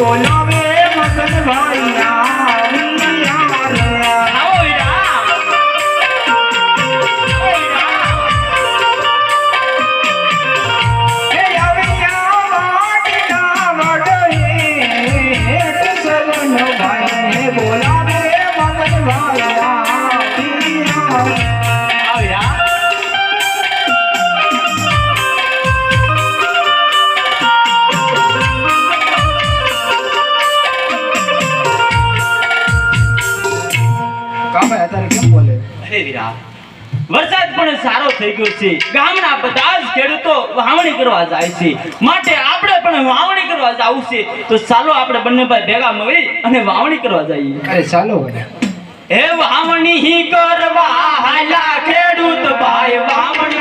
બોલાવે મગનભાઈ વરસાદ પણ સારો થઈ ગયો છે. ગામના બધા જ ખેડૂતો વાવણી કરવા જાય છે. માટે આપણે પણ વાવણી કરવા જવું છે. તો ચાલો આપણે બંને ભાઈ ભેગા મળી અને વાવણી કરવા જઈએ. અરે ચાલો એ હે વાવણી કરવા હાલા ખેડૂત ભાઈ વાવણી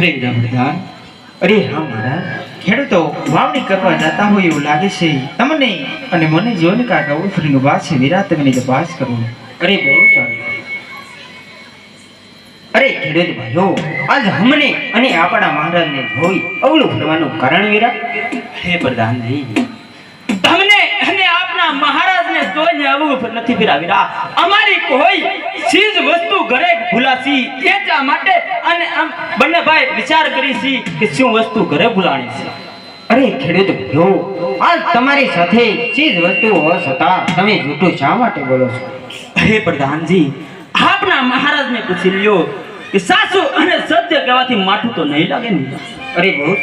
અરે રામદાન અરે હા મહારાજ, ખેડૂતો વાવણી કરવા જતા હોય એવું લાગે છે. તમને અને મને જોઈને કાકા ફરીને વાત છે વિરાતકની તપાસ કરવું અરે બહુ સારું. અરે ખેડૂત ભાઈઓ, આજ અમને અને આપણા મહારાજને જોઈ અવળું ફરવાનું કારણ વિરા હે પ્રધાન તમને અને આપના મહારાજને જોઈને આવું નથી ફિરાવીરા અમારી કોઈ ચીજ વસ્તુ ઘરે ભૂલાસી એટલા માટે અને આમ બંને ભાઈ વિચાર કરીશી કે શું વસ્તુ ઘરે ભૂલાણી છે. અરે ખેડૂત ભાઈઓ આજ તમારી સાથે ચીજ વસ્તુ હોવા છતાં તમે જૂઠું શા માટે બોલો છો? હે પ્રધાનજી આપના મહારાજને પૂછી લ્યો કે સાસુ અને સત્ય કહેવાથી માઠું તો નહીં લાગે ને? અરે બહુ.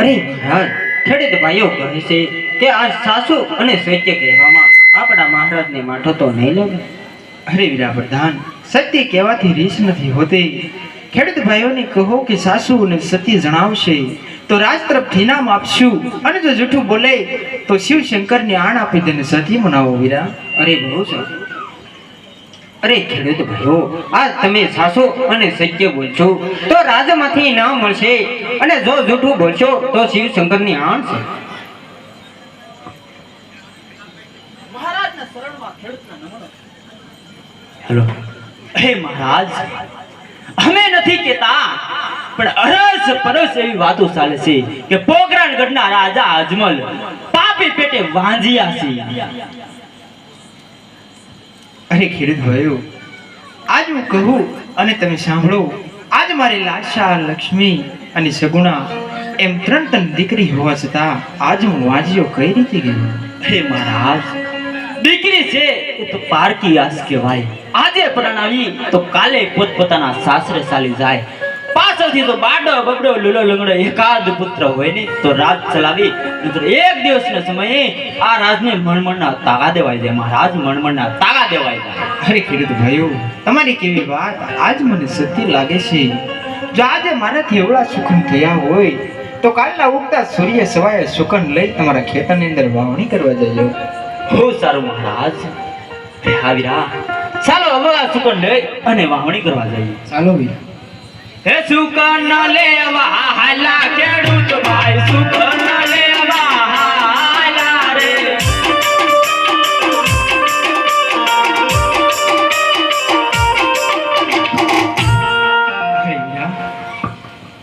અરે મહારાજ ખેડૂત ભાઈઓ કહે છે કે આ સાસુ અને સત્ય કહેવામાં આપણા મહારાજને માઠો તો નહીં લાગે. અરે વીરા પ્રધાન સત્ય કહેવાથી રીસ નથી હોતી. ખેડૂત ભાઈઓને કહો કે સાસુ અને સત્ય જણાવશે, તો રાજ તરફ ઇનામ આપશું. અને જો જૂઠું બોલે, તો શિવ શંકરને આણ આપી તેને સતી મનાવો વીરા. અરે બહુ સારું અરે ખેડૂત ભાઈઓ આ તમે સાસુ અને સત્ય બોલશો, તો રાજમાંથી ન મળશે. અને જો જૂઠું બોલશો, તો શિવ શંકરની આણ છે. હેલો. હે મહારાજ અમે નથી કેતા પણ અરસ પરસ એવી વાતો ચાલે છે કે પોકરાણ ગઢના રાજા અજમલ પાપી પેટે વાંજિયા છે. અરે ખેડૂત ભાઈઓ આજ હું કહું અને તમે સાંભળો આજ મારી લાશા લક્ષ્મી અને સગુણા એમ ત્રણ ત્રણ દીકરી હોવા છતાં આજ હું વાંજ્યો કઈ રીતે ગયો હે મહારાજ દીકરી છે એ તો પારકી આસ કહેવાય. આજે પ્રણાવી તો કાલે પોતપોતાના સાસરે ચાલી જાય. પાછળથી તો બાડો બબડો લુલો લંગડો એકાદ પુત્ર હોય ને તો રાજ ચલાવી. નહીંતર એક દિવસના સમયે આ રાજને મણમણના તાગા દેવાય જાય મહારાજ મણમણના તાગા દેવાય જાય અરે ખેડૂત ભાઈઓ, તમારી કેવી વાત? આજ મને સત્ય લાગે છે. જો આજે મારાથી એવડા સુખન થયા હોય, તો કાલના ઉગતા સૂર્ય સવારે સુકન લઈ તમારા ખેતરની અંદર વાવણી કરવા જજો. બહુ સારું મહારાજ. હે હાવીરા. ચાલો હવે આ સુકન લઈ અને વાવણી કરવા જઈએ. ચાલો વીરા. હે સુકન લેવા હાલા ખેડૂત ભાઈ સુકન લેવા હાલા રે.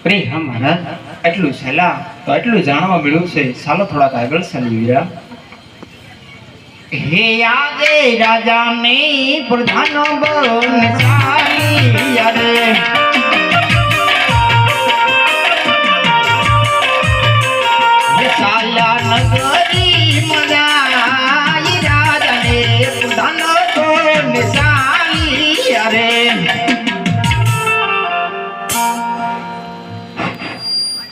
અરે હા મહારાજ એટલું સહેલા તો એટલું જાણવા મળ્યું છે. ચાલો થોડાક આગળ ચાલી વીરા. હે આજે રાજાને પ્રધાન બન ચાલી યારે સાલા નગર